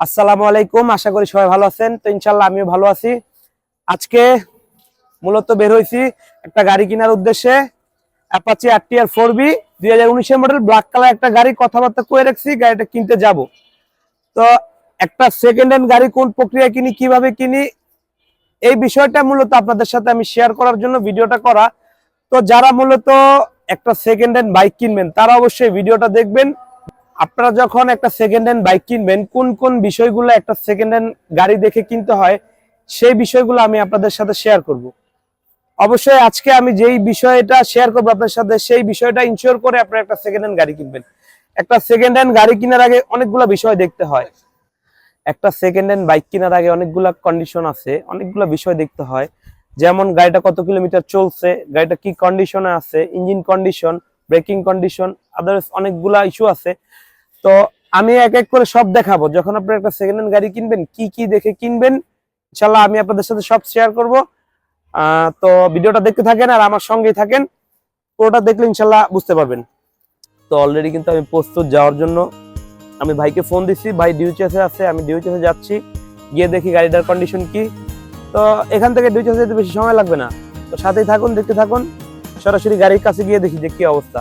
আসসালামু আলাইকুম, আশা করি সবাই ভালো আছেন। তো ইনশাল্লাহ আমিও ভালো আছি। আজকে মূলত বের হয়েছি একটা গাড়ি কেনার উদ্দেশ্যে। Apache R T R four V দুই হাজার উনিশের মডেল ব্ল্যাক কালার একটা গাড়ি। কথাবার্তা কয়ে রাখছি, গাড়িটা কিনতে যাব। তো একটা সেকেন্ড হ্যান্ড গাড়ি কোন প্রক্রিয়া কিনি, কীভাবে কিনি, এই বিষয়টা মূলত আপনাদের সাথে আমি শেয়ার করার জন্য ভিডিওটা করা। তো যারা মূলত একটা সেকেন্ড হ্যান্ড বাইক কিনবেন, তারা অবশ্যই ভিডিওটা দেখবেন। আপনারা যখন একটা সেকেন্ড হ্যান্ড বাইক কিনবেন, কোন কোন বিষয়গুলো একটা সেকেন্ড হ্যান্ড গাড়ি দেখে কিনতে হয়, সেই বিষয়গুলো আমি আপনাদের সাথে শেয়ার করব। অবশ্যই আজকে আমি যেই বিষয়টা শেয়ার করব আপনার সাথে, সেই বিষয়টা ইনশিওর করে আপনারা একটা সেকেন্ড হ্যান্ড গাড়ি কিনবেন। একটা সেকেন্ড হ্যান্ড গাড়ি কেনার আগে অনেকগুলো বিষয় দেখতে হয়। একটা সেকেন্ড হ্যান্ড বাইক কেনার আগে অনেকগুলা কন্ডিশন আছে, অনেকগুলো বিষয় দেখতে হয়। যেমন গাড়িটা কত কিলোমিটার চলছে, গাড়িটা কি কন্ডিশনে আছে engine condition braking condition others অনেকগুলা ইস্যু আছে। তো আমি এক এক করে সব দেখাবো। যখন আপনি একটা সেকেন্ড হ্যান্ড গাড়ি কিনবেন, কি কি দেখে কিনবেন ইনশাল্লাহ আমি আপনাদের সাথে সব শেয়ার করব। তো ভিডিওটা দেখতে থাকেন আর আমার সঙ্গেই থাকেন। পুরোটা দেখলে ইনশাল্লাহ বুঝতে পারবেন। তো অলরেডি কিন্তু আমি প্রস্তুত যাওয়ার জন্য আমি ভাইকে ফোন দিচ্ছি ভাই ডিউচেসে আছে, আমি ডিউচেসে যাচ্ছি। গিয়ে দেখি গাড়িটার কন্ডিশন কি। তো এখান থেকে ডিউচেসে যেতে বেশি সময় লাগবে না। তো সাথেই থাকুন, দেখতে থাকুন, সরাসরি গাড়ির কাছে গিয়ে দেখি যে কি অবস্থা।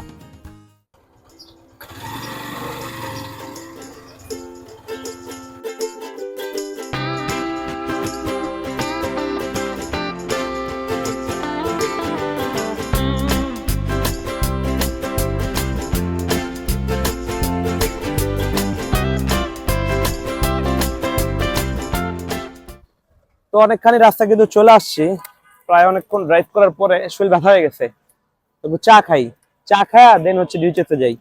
অনেকখানি রাস্তা কিন্তু চলে আসছি। প্রায় অনেকক্ষণ ড্রাইভ করার পরে শরীর ব্যথা হয়ে গেছে। তবু চা খাই। চা খায়া দেন হচ্ছে ডিউচেতে যাই।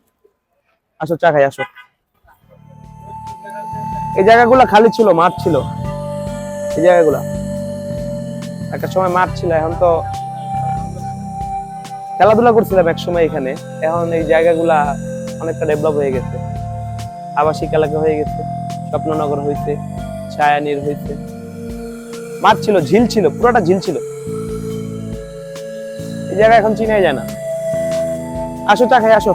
আসো, চা খাই, আসো। এই জায়গাগুলো খালি ছিল, মাঠ ছিল। এই জায়গাগুলা। একটা সময় মাঠ ছিল, এখন তো খেলাধুলা করছিলাম এক সময় এখানে। এখন এই জায়গাগুলা অনেকটা ডেভেলপ হয়ে গেছে। আবাসিক এলাকা হয়ে গেছে, স্বপ্ননগর হয়েছে ছায়ানীর হয়েছে মাঠ ছিল, ঝিল ছিল, পুরোটা ঝিল ছিল। এই জায়গা এখন চিনাই যায় না। আসো, চা খাই, আসো।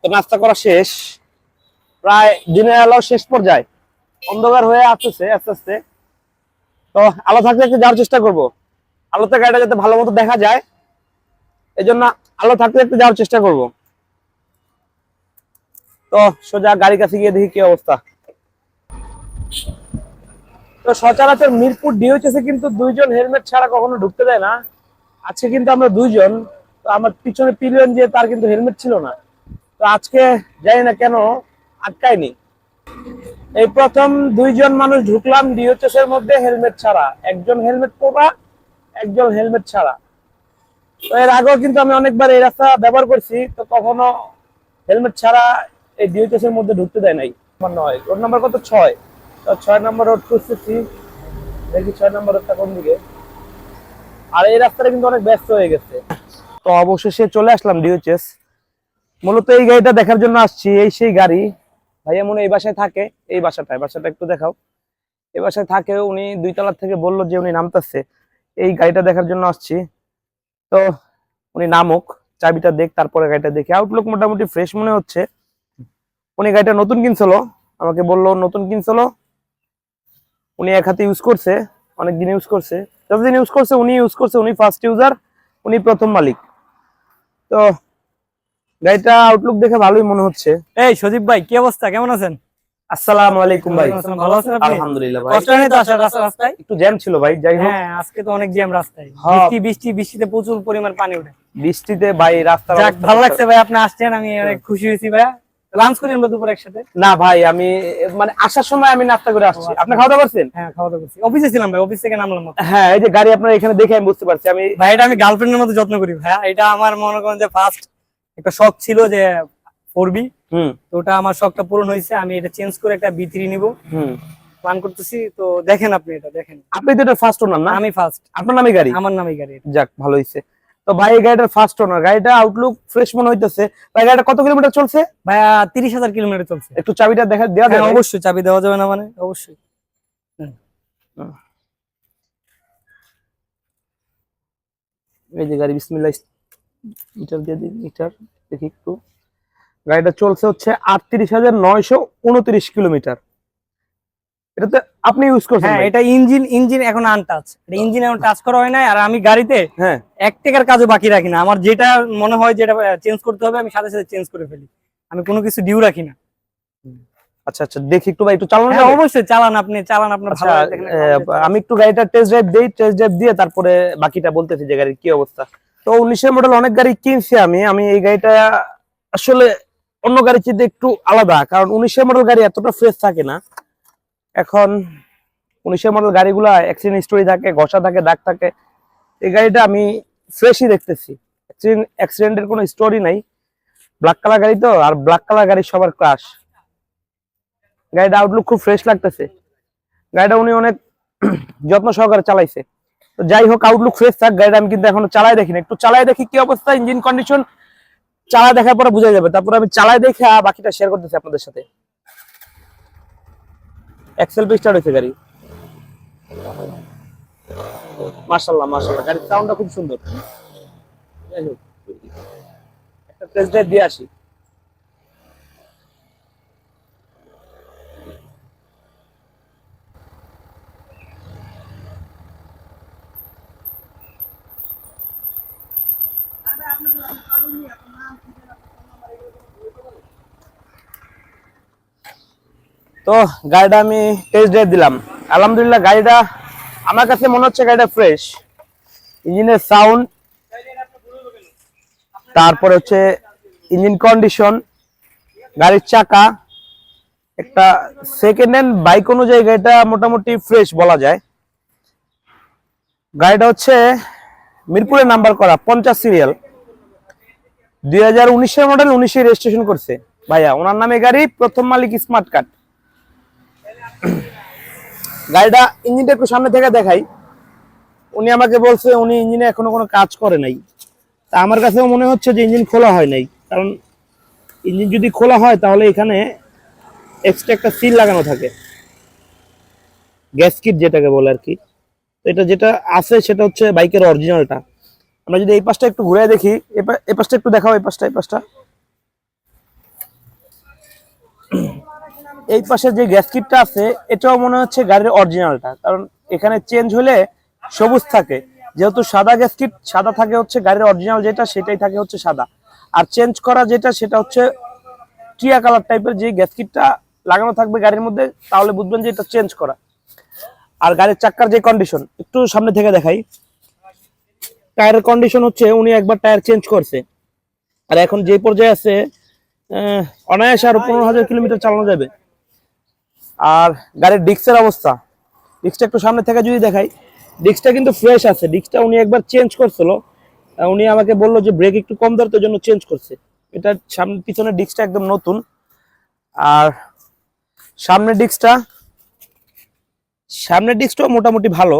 তো নাস্তা করা শেষ। প্রায় দিনের আলো শেষ পর্যায়ে অন্ধকার হয়ে আসতেছে, আস্তে আস্তে। তো আলো থাকলে একটু যাওয়ার চেষ্টা করব। আলোতে গাড়িটা যাতে ভালো মতো দেখা যায়। এই জন্য আলো থাকতে একটু যাওয়ার চেষ্টা করব। তো সোজা গাড়ির কাছে গিয়ে দেখি কি অবস্থা। তো সচরাচর মিরপুর ডিওচেসে কিন্তু দুইজন হেলমেট ছাড়া কখনো ঢুকতে দেয় না। আজকে কিন্তু আমরা দুইজন, তো আমার পিছনে পিলিয়ন যে তার কিন্তু হেলমেট ছিল না। তো আজকে জানি না কেন আটকায়নি। এই প্রথম দুইজন মানুষ ঢুকলাম ডিওচেস এর মধ্যে হেলমেট ছাড়া। একজন হেলমেট পরা একজন হেলমেট ছাড়া। এর আগেও কিন্তু আমি অনেকবার এই রাস্তা ব্যবহার করছি, তো কখনো হেলমেট ছাড়া এই ডিওচেস এর মধ্যে ঢুকতে দেয় নাই। আমার নয়, রোড নাম্বার কত? ছয়। তো ছয় নম্বর রোড খুঁজতেছি, দেখি ছয় নম্বর রোডটা কোন দিকে। আর এই রাস্তাটা কিন্তু অনেক ব্যস্ত হয়ে গেছে। তো অবশেষে চলে আসলাম ডিওচেস মূলত এই গাড়িটা দেখার জন্য আসছি, এই সেই গাড়ি। ভাইয়া মনে এই বাসায় থাকে, এই বাসাটায় বাসাটা একটু দেখাও। এই বাসায় থাকে, উনি দুই তলার থেকে বলল যে উনি নামতেছে। এই গাড়িটা দেখার জন্য আসছি। তো উনি নামুক, চাবিটা দেখ, তারপরে গাড়িটা দেখি। আউটলুক মোটামুটি ফ্রেশ মনে হচ্ছে। উনি গাড়িটা নতুন কিনছিল, আমাকে বলল, নতুন কিনছিল? উনি এক হাতে ইউজ করছে, অনেকদিন ইউজ করছে। যতদিন ইউজ করছে, উনি ইউজ করছে, উনি ফার্স্ট ইউজার উনি প্রথম মালিক। তো গাড়িটা আউটলুক দেখে ভালোই মনে হচ্ছে। এই সজীব ভাই, কি অবস্থা? কেমন আছেন? আসসালামু আলাইকুম ভাই। ভালো আছেন আপনি? আলহামদুলিল্লাহ ভাই। কষ্ট হয়নি তো আসার রাস্তা- রাস্তায়? একটু জ্যাম ছিল ভাই যাই হোক। হ্যাঁ আজকে তো অনেক জ্যাম রাস্তায়। হ্যাঁ। বৃষ্টি বৃষ্টি বৃষ্টিতে প্রচুর পরিমাণ পানি ওঠে। বৃষ্টিতে ভাই রাস্তা যাক ভালো লাগছে ভাই আপনি আসছেন আমি অনেক খুশি হয়েছি লাঞ্চ করি আমরা দুপুর একসাথে? না ভাই আমি মানে আসার সময় আমি নাস্তা করে আসছি। আপনি খাওয়া দাওয়া করছেন? হ্যাঁ খাওয়া দাওয়া করছি। অফিসে ছিলাম ভাই অফিস থেকে নামলাম হ্যাঁ এই যে গাড়ি আপনার এখানে দেখে আমি বুঝতে পারছি। আমি ভাই এটা আমি গার্লফ্রেন্ডের মতো যত্ন করি ভাইয়া। এটা আমার মনে করেন যে ফার্স্ট একটা শখ ছিল যে করবি তো ওটা আমার শখটা পূরণ হয়েছে আমি এটা চেঞ্জ করে একটা বি থ্রি নিবো। প্ল্যান করতেছি তো দেখেন আপনি এটা দেখেন। আপনি তো এটা ফার্স্ট ওনার না? আমি ফার্স্ট আপনার নামে গাড়ি? আমার নামই গাড়ি যাক ভালো হয়েছে। তো ভাই এই গাড়িটার ফার্স্ট ওনার গাড়িটা আউটলুক ফ্রেশ মনে হইতেছে। ভাই গাড়িটা কত কিলোমিটার চলছে? তিরিশ হাজার কিলোমিটার চলছে। একটু চাবিটা দেখা দেওয়া হ্যাঁ, যাবে অবশ্যই চাবি দেওয়া যাবে না মানে অবশ্যই। এই যে গাড়ি বিসমিল্লাহ মিটার দিয়ে দিই মিটার দেখি একটু। গাড়িটা চলছে হচ্ছে আটত্রিশ হাজার নয়শো উনত্রিশ কিলোমিটার। এটাতে আপনি ইউজ করছেন হ্যাঁ এটা ইঞ্জিন ইঞ্জিন এখন আনটাচ এটা ইঞ্জিন এখন টাচ করা হয় নাই আর আমি গাড়িতে হ্যাঁ। এক টাকার কাজও বাকি রাখি না। আমার যেটা মনে হয় যেটা চেঞ্জ করতে হবে আমি সাথে সাথে চেঞ্জ করে ফেলি। আমি কোনো কিছু ডিউ রাখি না। আচ্ছা আচ্ছা দেখি একটু ভাই একটু চালানো হ্যাঁ অবশ্যই চালান আপনি চালান আপনার আচ্ছা ভালো আমি একটু গাড়িটা টেস্ট ড্রাইভ দেই টেস্ট ড্রাইভ দিয়ে তারপরে বাকিটা বলতেছি যে গাড়ির কি অবস্থা। তো উনিশের মডেল অনেক গাড়ি কিনছি আমি। আমি এই গাড়িটা আসলে অন্য গাড়ির চেয়ে একটু আলাদা, কারণ উনিশের মডেল গাড়ি এতটা ফ্রেশ থাকে না। এখন উনিশের মডেল গাড়িগুলা অ্যাক্সিডেন্ট স্টোরি থাকে, ঘষা থাকে, দাগ থাকে। এই গাড়িটা আমি ফ্রেশই দেখতেছি। অ্যাক্সিডেন্টের কোনো স্টোরি নাই। ব্ল্যাক কালার গাড়ি তো, আর ব্ল্যাক কালার গাড়ি সবার ক্রাশ গাড়িটা আউটলুক খুব ফ্রেশ লাগতেছে। গাড়িটা উনি অনেক যত্ন সহকারে চালাইছে। তো যাই হোক আউটলুক ফ্রেশ থাক। গাড়িটা আমি কিন্তু এখনও চালাই দেখিনি। একটু চালাই দেখি কি অবস্থা ইঞ্জিন কন্ডিশন চালা দেখার পরে বোঝা যাবে। তারপর আমি চালায় দেখে বাকিটা শেয়ার করতেছি আপনাদের সাথে। এক্সেল স্টার্ট হয়েছে গাড়ি। মার্শাল্লাহ মার্শাল্লাহ গাড়ির সাউন্ডটা খুব সুন্দর। যাই হোক, একটা টেস্ট দিয়ে আসি। তো গাড়িটা আমি টেস্ট ড্রাইভ দিলাম। আলহামদুলিল্লাহ গাড়িটা, আমার কাছে মনে হচ্ছে গাড়িটা ফ্রেশ ইঞ্জিনের সাউন্ড তারপরে হচ্ছে ইঞ্জিন কন্ডিশন গাড়ির চাকা, একটা সেকেন্ড হ্যান্ড বাইক অনুযায়ী গাড়িটা মোটামুটি ফ্রেশ বলা যায়। গাড়িটা হচ্ছে মিরপুরে নাম্বার করা, পঞ্চাশ সিরিয়াল দুই হাজার উনিশের মডেল উনিশে রেজিস্ট্রেশন করছে। ভাইয়া, ওনার নামে গাড়ি, প্রথম মালিক স্মার্ট কার্ড গাড়িটা ইঞ্জিনটা একটু সামনে থেকে দেখাই। উনি আমাকে বলছে, উনি ইঞ্জিনে এখনও কোনো কাজ করে নাই। তা আমার কাছেও মনে হচ্ছে যে ইঞ্জিন খোলা হয় নাই। কারণ ইঞ্জিন যদি খোলা হয়, তাহলে এখানে এক্সট্রা একটা সিল লাগানো থাকে। গ্যাস কিট যেটাকে বলে আর কি। তো এটা যেটা আছে, সেটা হচ্ছে বাইকের অরিজিনালটা আমরা যদি এই পাশটা একটু ঘুরে দেখি এই পাশটা একটু দেখাও, এই পাশটা এই পাশটা। এই পাশে যে গ্যাস কিটটা আছে, এটাও মনে হচ্ছে গাড়ির অরিজিনালটা। কারণ এখানে চেঞ্জ হলে সবুজ থাকে। যেহেতু সাদা গ্যাস কিট, সাদা থাকে হচ্ছে গাড়ির অরিজিনাল যেটা, সেটাই থাকে হচ্ছে সাদা। আর চেঞ্জ করা যেটা, সেটা হচ্ছে টিয়া কালার টাইপের যে গ্যাস কিটটা লাগানো থাকবে গাড়ির মধ্যে, তাহলে বুঝবেন যে এটা চেঞ্জ করা। আর গাড়ির চাক্কার যে কন্ডিশন একটু সামনে থেকে দেখাই। টায়ারের কন্ডিশন হচ্ছে উনি একবার টায়ার চেঞ্জ করছে। আর এখন যে পর্যায়ে আছে অনায়াসে আরও পনেরো হাজার কিলোমিটার চালানো যাবে। আর গাড়ির ডিস্কের অবস্থা। ডিস্কটা একটু সামনে থেকে যদি দেখাই ডিস্কটা কিন্তু ফ্রেশ আছে। ডিস্কটা উনি একবার চেঞ্জ করছিল। উনি আমাকে বলল যে ব্রেক একটু কম দরকার জন্য চেঞ্জ করছে। এটা সামনে পিছনের ডিস্কটা একদম নতুন। আর সামনের ডিস্কটা সামনের ডিস্কটাও মোটামুটি ভালো।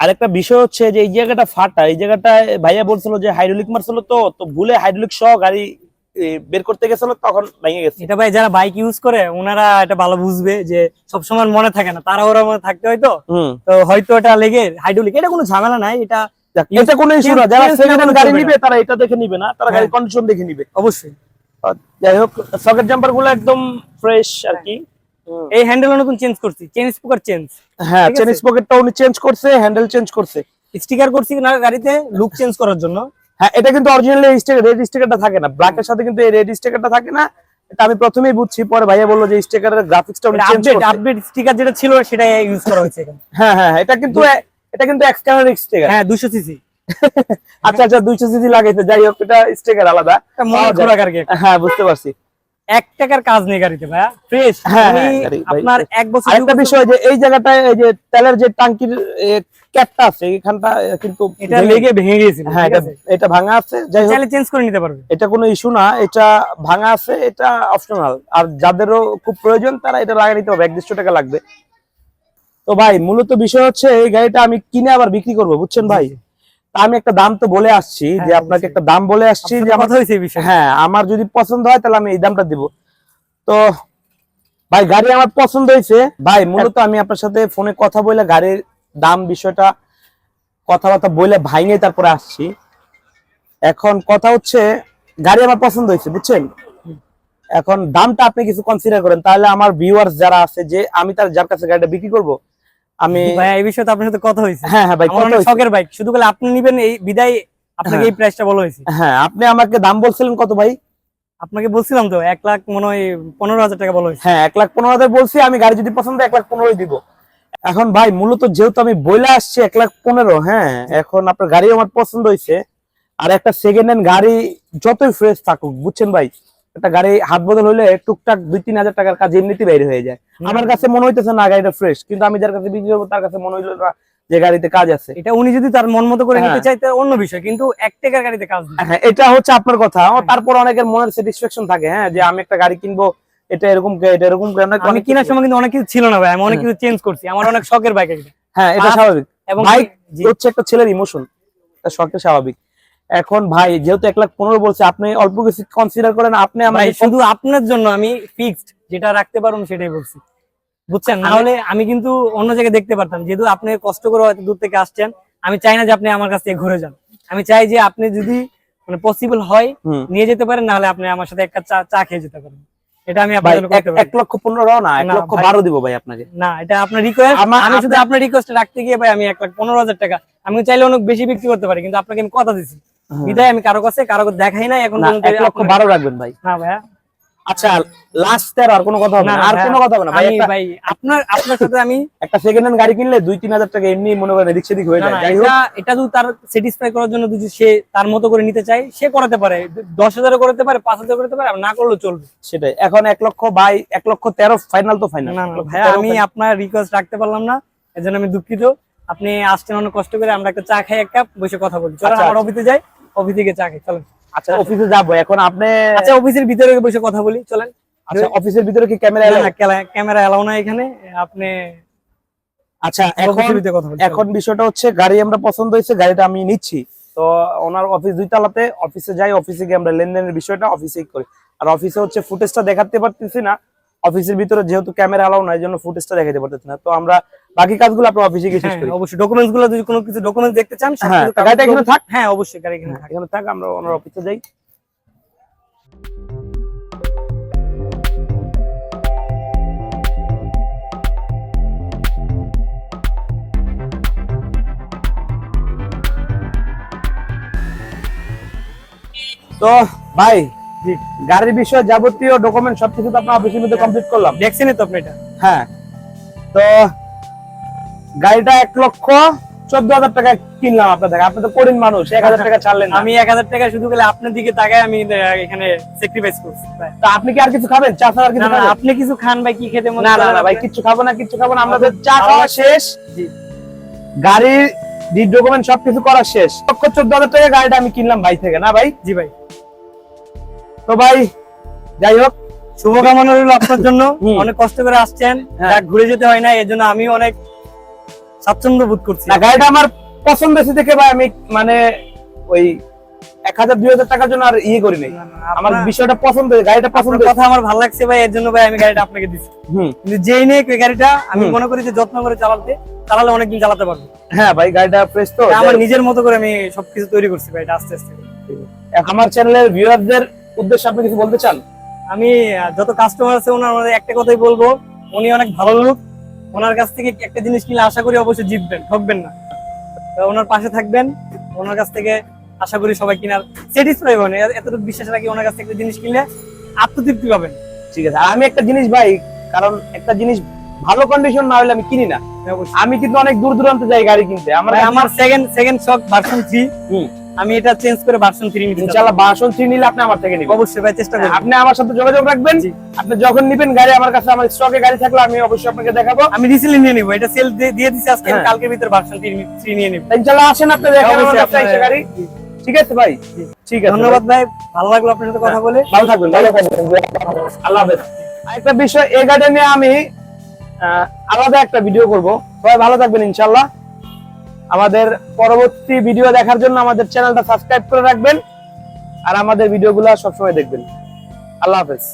আরেকটা বিষয় হচ্ছে যে এই জায়গাটা ফাটা এই জায়গাটা ভাইয়া বলছিল যে হাইড্রোলিক মারছিল তো তো ভুলে হাইড্রোলিক সহ গাড়ি বের করতে গেছিল তখন ভেঙে গেছে। এটা ভাই যারা বাইক ইউজ করে ওনারা এটা ভালো বুঝবে যে সবসময় মনে থাকে না তারা ওরা মনে থাকতে হয়তো তো। হয়তো এটা লেগে হাইড্রোলিক এটা কোনো ঝামেলা নাই এটা এটা কোনো ইস্যু না যারা সেকেন্ড গাড়ি নিবে তারা এটা দেখে নিবে না তারা গাড়ির হ্যাঁ। কন্ডিশন দেখে নিবে। অবশ্যই। যাই হোক সকেট জাম্পারগুলো একদম ফ্রেশ আর কি। এই হ্যান্ডেল নতুন চেঞ্জ করছি চেন স্পোকার চেঞ্জ হ্যাঁ ঠিক আছে। পকেটটা উনি চেঞ্জ করছে হ্যান্ডেল চেঞ্জ করছে। স্টিকার করছি না গাড়িতে লুক চেঞ্জ করার জন্য। হ্যাঁ এটা কিন্তু অরিজিনাল স্টিকার রেড স্টিকারটা থাকে না। ব্ল্যাক এর সাথে কিন্তু এই রেড স্টিকারটা থাকে না। এটা আমি প্রথমেই বুঝছি পরে ভাইয়া বলল যে স্টিকারের গ্রাফিক্সটা উনি চেঞ্জ করছে। আপডেট স্টিকার যেটা ছিল সেটাই ইউজ করা হয়েছে এখানে। হ্যাঁ হ্যাঁ এটা কিন্তু এটা কিন্তু এক্সটার্নাল স্টিকার হ্যাঁ দুশো সিসি আচ্ছা আচ্ছা দুইশো সিসি লাগাইছে যাই হোক এটা স্টিকার আলাদা। হ্যাঁ বুঝতে পারছি। এক টাকার কাজ নেই গাড়িতে ভাইয়া। ফ্রেশ হ্যাঁ, হ্যাঁ, আপনার এক বছর বছর- বিষয় যে এই জায়গাটায় এই যে তেলের যে টাঙ্কির ক্যাপটা আছে এখানটা কিন্তু এটা লেগে ভেঙে গিয়েছিল হ্যাঁ এটা এটা ভাঙা আছে। যাই হোক চেঞ্জ করে নিতে পারবে। এটা কোনো ইস্যু না এটা ভাঙা আছে এটা অপশনাল আর যাদেরও খুব প্রয়োজন তারা এটা লাগিয়ে নিতে হবে এক দেড়শো টাকা লাগবে। তো ভাই মূলত বিষয় হচ্ছে এই গাড়িটা আমি কিনে আবার বিক্রি করব বুঝছেন ভাই? আমি একটা দাম তো বলে আসছি যে হ্যাঁ, আপনাকে একটা দাম বলে আসছি যে আমার হ্যাঁ আমার যদি পছন্দ হয় তাহলে আমি এই দামটা দিব। তো ভাই গাড়ি আমার পছন্দ হয়েছে। ভাই মূলত আমি আপনার সাথে ফোনে কথা বলে গাড়ির দাম বিষয়টা কথাবার্তা বলে ভাইঙে তারপরে আসছি। এখন কথা হচ্ছে গাড়ি আমার পছন্দ হয়েছে বুঝছেন? এখন দামটা আপনি কিছু কনসিডার করেন। তাহলে আমার ভিউয়ার্স যারা আছে যে আমি তার যার কাছে গাড়িটা বিক্রি করব আমি ভাই এই বিষয়ে তো আপনার সাথে কথা হয়েছে। হ্যাঁ হ্যাঁ ভাই কত হয়েছে? শখের বাইক শুধু বলে আপনি নিবেন এই বিদায় আপনাকে হ্যাঁ। এই প্রাইসটা বলা হয়েছে। হ্যাঁ আপনি আমাকে দাম বলছিলেন কত ভাই? আপনাকে বলছিলাম তো এক লাখ মনে হয় পনেরো হাজার টাকা বলা হয়েছে। হ্যাঁ এক লাখ পনেরো হাজার বলছি আমি গাড়ি যদি পছন্দ হয় এক লাখ পনেরোই দিব। এখন ভাই মূলত যেহেতু আমি বইলা আসছি এক লাখ পনেরো হ্যাঁ এখন আপনার গাড়ি আমার পছন্দ হয়েছে। আর একটা সেকেন্ড হ্যান্ড গাড়ি যতই ফ্রেশ থাকুক বুঝছেন ভাই? একটা গাড়ি হাত বদল হলে টুকটাক দুই তিন হাজার টাকার কাজ এমনিতে বের হয়ে যায়। আমার কাছে মনে হইতেছে না গাড়িটা ফ্রেশ কিন্তু আমি যার কাছে বিক্রি করব তার কাছে মনে হইল না যে গাড়িতে কাজ আছে। এটা উনি যদি তার মন মতো করে নিতে হ্যাঁ। চাই তাহলে অন্য বিষয় কিন্তু এক টাকার গাড়িতে কাজ হ্যাঁ এটা হচ্ছে আপনার কথা। তারপর অনেকের মনের স্যাটিসফ্যাকশন থাকে হ্যাঁ যে আমি একটা গাড়ি কিনবো এটা এরকম এটা এরকম আমি কেনার সময় কিন্তু অনেক কিছু ছিল না ভাই আমি অনেক। কিছু চেঞ্জ করছি। আমার অনেক শখের বাইক হ্যাঁ এটা স্বাভাবিক। এবং বাইক হচ্ছে একটা ছেলের ইমোশন এটা শর্টে স্বাভাবিক। এখন ভাই যেহেতু এক লাখ পনেরো বলছে আপনি অল্প কিছু কনসিডার করেন আপনি আমাকে শুধু আপনার জন্য আমি ফিক্সড যেটা রাখতে পারুন সেটাই বলছি। বুঝছেন? না আমি- হলে আমি কিন্তু অন্য জায়গায় দেখতে পারতাম। যেহেতু আপনি কষ্ট করে হয়তো দূর থেকে আসছেন আমি চাই না যে আপনি আমার কাছ থেকে ঘুরে যান। আমি চাই যে আপনি যদি মানে পসিবল হয় নিয়ে যেতে পারেন নাহলে আপনি আমার সাথে একটা চা চা খেয়ে যেতে পারেন। এটা আমি এক- করতে পারি। এক লক্ষ পনেরো না এক লক্ষ। বারো দিব ভাই আপনাকে। না এটা আপনার রিকোয়েস্ট আমি শুধু আপনার- রিকোয়েস্ট রাখতে গিয়ে ভাই আমি এক লাখ পনেরো হাজার টাকা আমি চাইলে অনেক বেশি বিক্রি করতে পারি কিন্তু আপনাকে আমি কথা দিছি। বিদায় আমি কারও কাছে কারও দেখাই না এখন এক লক্ষ বারো রাখবেন ভাই। না ভাইয়া। আচ্ছা লাস্ট তেরো আর কোনো কথা হবে না, আর কোনো কথা হবে না ভাই ভাই আপনার আপনার সাথে আমি একটা সেকেন্ড হ্যান্ড গাড়ি কিনলে দুই তিন হাজার টাকা এমনি মনে করেন এদিক সেদিক হয়ে যায় এটা এটা যদি তার স্যাটিসফাই করার জন্য যদি সে তার মতো করে নিতে চায় সে করাতে পারে। দশ করতে পারে পাঁচ হাজার করতে পারে না করলেও চলবে। সেটাই। এখন এক লক্ষ বাই এক লক্ষ তেরো ফাইনাল তো ফাইনাল না ভাইয়া আমি আপনার রিকোয়েস্ট রাখতে পারলাম না এর জন্য আমি দুঃখিত। আপনি আসছেন অনেক কষ্ট করে আমরা একটা চা খাই এক কাপ বসে কথা বলি। চলো আমার আচ্ছা। অফিসে যাই। অফিসে গিয়ে চা খাই চলেন। আচ্ছা অফিসে যাব। এখন আপনি আচ্ছা অফিসের ভিতরে বসে কথা বলি চলেন। আচ্ছা অফিসের ভিতরে কি ক্যামেরা না, ক্যামেরা এলাও না এখানে আপনি আচ্ছা এখন এখন বিষয়টা হচ্ছে গাড়ি আমরা পছন্দ হয়েছে গাড়িটা আমি নিচ্ছি। তো ওনার অফিস দুই তলাতে অফিসে যাই অফিসে গিয়ে আমরা লেনদেনের বিষয়টা অফিসেই করি। আর অফিসে হচ্ছে ফুটেজটা দেখাতে পারতেছি না। অফিসের ভিতরে যেহেতু ক্যামেরা এলাও না এই জন্য ফুটেজটা দেখাতে পারতেছি না। তো আমরা বাকি কাজগুলো আপনার অফিসে গিয়ে শেষ হ্যাঁ, করি। অবশ্যই। ডকুমেন্টসগুলো যদি কোনো কিছু ডকুমেন্টস দেখতে চান হ্যাঁ, গাড়িটা এখানে থাক? হ্যাঁ অবশ্যই গাড়ি এখানে থাক। এখানে থাক আমরা ওনার অফিসে যাই। তো ভাই গাড়ির বিষয়ে যাবতীয় ডকুমেন্ট সবকিছু তো আপনার অফিসের মধ্যে কমপ্লিট করলাম। দেখছেনই তো আপনি এটা? হ্যাঁ। তো গাড়িটা এক লক্ষ চোদ্দ হাজার টাকা কিনলাম আপনার থেকে আপনি তো করিন মানুষ এক হাজার টাকা ছাড়লেন আমি এক হাজার টাকা শুধু গেলে আপনার দিকে তাকায় আমি এখানে স্যাক্রিফাইস করছি। তা আপনি কি আর কিছু খাবেন? চা আর কিছু আপনি কিছু খান ভাই কি খেতে মনে না না ভাই? কিচ্ছু খাব না কিচ্ছু খাব না আমাদের চা খাওয়া শেষ। গাড়ির ডকুমেন্ট সবকিছু করা শেষ। লক্ষ চোদ্দ হাজার টাকা গাড়িটা আমি কিনলাম ভাই থেকে না ভাই? জি ভাই। তো ভাই যাই হোক শুভকামনা রইল আপনার জন্য। অনেক কষ্ট করে আসছেন। হ্যাঁ। ঘুরে যেতে হয় না এর জন্য আমি অনেক স্বাচ্ছন্দ্য বোধ করছি। না গাড়িটা আমার পছন্দ হয়েছে দেখে ভাই আমি মানে ওই এক হাজার দুই হাজার টাকার জন্য আর ইয়ে করি নাই। আমার বিষয়টা পছন্দ গাড়িটা পছন্দ কথা আমার ভালো লাগছে ভাই এর জন্য ভাই আমি গাড়িটা আপনাকে দিচ্ছি কিন্তু যেই নিয়ে ওই গাড়িটা আমি মনে করি যে যত্ন করে চালাতে চালালে অনেকদিন চালাতে পারব। হ্যাঁ ভাই গাড়িটা ফ্রেশ তো আমার নিজের মতো করে আমি সবকিছু তৈরি করছি ভাই এটা আস্তে আস্তে। আমার চ্যানেলের ভিউয়ারদের উদ্দেশ্যে আপনি কিছু বলতে চান? আমি যত কাস্টমার আছে ওনার একটা কথাই বলব উনি অনেক ভালো লোক ওনার কাছ থেকে একটা জিনিস কিনলে আশা করি অবশ্যই জিতবেন ঠকবেন না। ওনার পাশে থাকবেন ওনার কাছ থেকে আশা করি সবাই কিনার স্যাটিসফাই হবেন। এতটুকু বিশ্বাস রাখি ওনার কাছ থেকে একটা জিনিস কিনলে আত্মতৃপ্তি পাবেন। ঠিক আছে আর আমি একটা জিনিস ভাই কারণ একটা জিনিস ভালো কন্ডিশন না হলে আমি কিনি না। আমি কিন্তু অনেক দূর দূরান্ত যাই গাড়ি কিনতে। আমার আমার second second shock version three হুম। আমি এটা চেঞ্জ করে ভার্সন থ্রি নিতে চাই। ইনশাআল্লাহ বাসন থ্রি নিলে আপনি আমার থেকে নিবেন। অবশ্যই ভাই চেষ্টা করব আপনি আমার সাথে যোগাযোগ রাখবেন। আপনি যখন নিবেন গাড়ি আমার কাছে আমার স্টকে গাড়ি থাকলে আমি অবশ্যই আপনাকে দেখাবো। আমি রিসেন্টলি নিয়ে নিবো এটা সেল দিয়ে দিচ্ছি আজকে হ্যাঁ। কালকের ভিতরে ভার্সন থ্রি নিয়ে নিবো। ইনশাআল্লাহ আসেন আপনি দেখেন আমার কাছে গাড়ি। ঠিক আছে ভাই? ঠিক আছে ধন্যবাদ ভাই। ভালো লাগল আপনার সাথে কথা বলে। ভালো থাকবেন ভালো থাকবেন। আল্লাহ হাফেজ। আরেকটা বিষয় এই গাড়ি নিয়ে আমি আলাদা একটা ভিডিও করব। সবাই ভালো থাকবেন ইনশাল্লাহ আমাদের পরবর্তী ভিডিও দেখার জন্য আমাদের চ্যানেলটা সাবস্ক্রাইব করে রাখবেন আর আমাদের ভিডিওগুলো সবসময় দেখবেন। আল্লাহ হাফেজ।